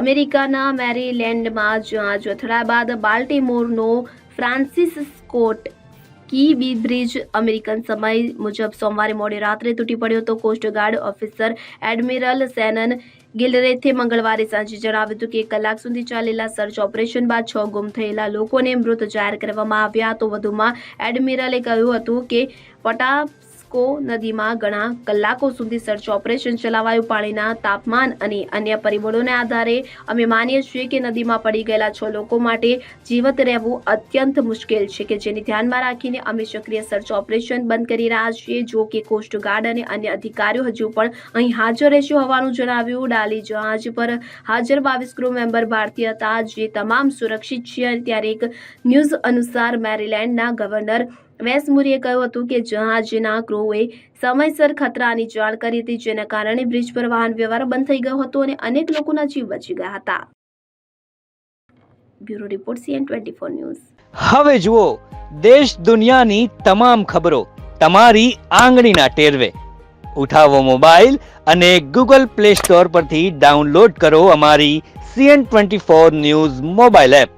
અમેરિકાના મેરીલેન્ડમાં જહાજ અથડાયા બાદ બાલ્ટીમોરનો ફ્રાન્સિસ સ્કોટ કી બી બ્રિજ અમેરિકન સમય મુજબ સોમવારે મોડી રાત્રે તૂટી પડ્યો હતો. કોસ્ટગાર્ડ ઓફિસર એડમિરલ સેનન ગિલરેથે મંગળવારે સાંજે જણાવ્યું હતું કે એક કલાક સુધી ચાલેલા સર્ચ ઓપરેશન બાદ છ ગુમ થયેલા લોકોને મૃત જાહેર કરવામાં આવ્યા. તો વધુમાં એડમિરલે કહ્યું હતું કે પટાસ્કો નદીમાં ઘણા કલાકો સુધી સર્ચ ઓપરેશન ચલાવાયું પાણીના તાપમાન અને અન્ય પરિબળોને આધારે. અમે માનીએ છીએ કે નદીમાં પડી ગયેલા છ લોકો માટે જીવત રહેવું અત્યંત મુશ્કેલ છે કે જેને ધ્યાનમાં રાખીને અમે સક્રિય સર્ચ ઓપરેશન બંધ કરી રહ્યા છીએ. જો કે કોસ્ટગાર્ડ અને અન્ય અધિકારીઓ હજુ પણ અહીં હાજર રહેશે હોવાનું જણાવ્યું. ડાલી જહાજ પર હાજર બાવીસ ક્રૂ મેમ્બર ભારતીય હતા, જે તમામ સુરક્ષિત છે. ત્યારે એક ન્યૂઝ અનુસાર મેરીલેન્ડના ગવર્નર વેસ મુરીએ કહ્યું હતું કે જહાજના ક્રૂએ સમયસર ખતરાની જાણ કરી હતી, જેના કારણે બ્રિજ પર વાહન વ્યવહાર બંધ થઈ ગયો હતો અને અનેક લોકોના જીવ બચી ગયા હતા. Bureau report CN twenty four news. હવે જુઓ, દેશ દુનિયાની તમામ ખબરો તમારી આંગળીના ટેરવે. ઉઠાવો મોબાઈલ અને ગૂગલ પ્લે સ્ટોર પરથી ડાઉનલોડ કરો અમારી CN twenty four news mobile app.